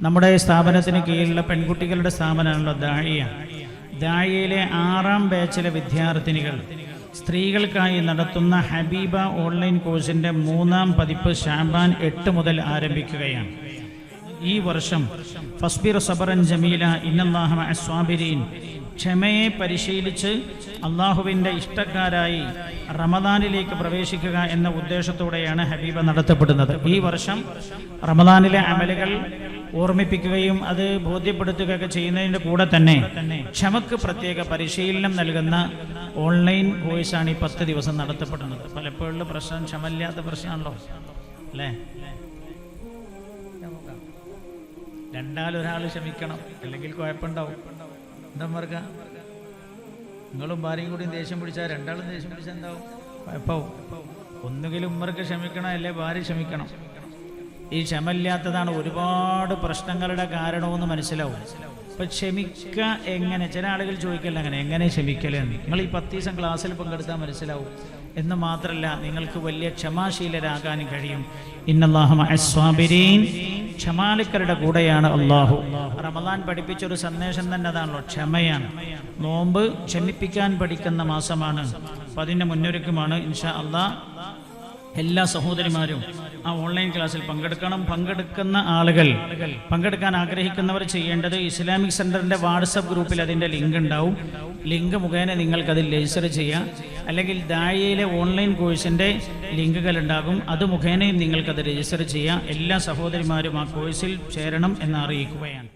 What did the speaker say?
നമ്മുടെ സ്ഥാപനത്തിന് കീഴിലുള്ള പെൺകുട്ടികളുടെ സ്ഥാപനമാണല്ലോ ദാഴിയ. ദാഴിയയിലെ ആറാം ബാച്ചിലെ വിദ്യാർത്ഥിനികൾ സ്ത്രീകൾക്കായി നടത്തുന്ന ഹബീബ ഓൺലൈൻ കോഴ്സിന്റെ മൂന്നാം പതിപ്പ് ഷാബാൻ എട്ട് മുതൽ ആരംഭിക്കുകയാണ്. ഈ വർഷം ഫസ്ബിർ സബറൻ ജമീല ഇന്നല്ലാഹ സ്വാബിരീൻ ക്ഷമയെ പരിശീലിച്ച് അള്ളാഹുവിന്റെ ഇഷ്ടക്കാരായി റമദാനിലേക്ക് പ്രവേശിക്കുക എന്ന ഉദ്ദേശത്തോടെയാണ് ഹബീബ നടത്തപ്പെടുന്നത്. ഈ വർഷം റമദാനിലെ അമലുകൾ ഓർമ്മിപ്പിക്കുകയും അത് ബോധ്യപ്പെടുത്തുകയൊക്കെ ചെയ്യുന്നതിന്റെ കൂടെ തന്നെ ക്ഷമക്ക് പ്രത്യേക പരിശീലനം നൽകുന്ന ഓൺലൈൻ കോഴ്സാണ് ഈ പത്ത് ദിവസം നടത്തപ്പെടുന്നത്. പലപ്പോഴും പ്രശ്നം ക്ഷമല്ലാത്ത പ്രശ്നമാണല്ലോ. അല്ലേ? രണ്ടാലൊരാൾ ക്ഷമിക്കണം. അല്ലെങ്കിൽ കുഴപ്പമുണ്ടാവും. എന്താ പറയുക നിങ്ങളും ഭാര്യയും കൂടി ദേഷ്യം പിടിച്ചാൽ രണ്ടാളും ദേഷ്യം പിടിച്ചാൽ എന്താവും? കുഴപ്പമാവും ഒന്നുകിൽ ഉമ്മർക്ക് ക്ഷമിക്കണം അല്ലെ ഭാര്യ ക്ഷമിക്കണം. ഈ ക്ഷമയില്ലാത്തതാണ് ഒരുപാട് പ്രശ്നങ്ങളുടെ കാരണമെന്ന് മനസ്സിലാവും. ഇപ്പൊ ക്ഷമിക്ക എങ്ങനെ? ചില ആളുകൾ ചോദിക്കല്ല അങ്ങനെ എങ്ങനെ ക്ഷമിക്കലെന്ന് നിങ്ങൾ ഈ പത്ത് ദിവസം ക്ലാസ്സിൽ പങ്കെടുത്താൽ മനസ്സിലാവും. എന്ന് മാത്രമല്ല നിങ്ങൾക്ക് വലിയ ക്ഷമാശീലരാകാനും കഴിയും. ഇന്നല്ലാഹുബിരീൻ ക്ഷമാലിക്കരുടെ കൂടെയാണ് അള്ളാഹു റമദാൻ പഠിപ്പിച്ചൊരു സന്ദേശം തന്നെ അതാണല്ലോ ക്ഷമയാണ്. നോമ്പ് ക്ഷമിപ്പിക്കാൻ പഠിക്കുന്ന മാസമാണ്. അപ്പം അതിന്റെ മുന്നൊരുക്കമാണ് ഇൻഷാ അള്ളാ എല്ലാ സഹോദരിമാരും ആ ഓൺലൈൻ ക്ലാസ്സിൽ പങ്കെടുക്കണം. പങ്കെടുക്കുന്ന ആളുകൾ പങ്കെടുക്കാൻ ആഗ്രഹിക്കുന്നവർ ചെയ്യേണ്ടത് ഇസ്ലാമിക് സെന്ററിന്റെ വാട്സപ്പ് ഗ്രൂപ്പിൽ അതിന്റെ ലിങ്ക് ഉണ്ടാവും. ലിങ്ക് മുഖേന നിങ്ങൾക്കത് രജിസ്റ്റർ ചെയ്യാം. അല്ലെങ്കിൽ ദായയിലെ ഓൺലൈൻ കോഴ്സിന്റെ ലിങ്കുകൾ ഉണ്ടാകും അത് മുഖേനയും നിങ്ങൾക്കത് രജിസ്റ്റർ ചെയ്യാം. എല്ലാ സഹോദരിമാരും ആ കോഴ്സിൽ ചേരണം എന്ന് അറിയിക്കുകയാണ്.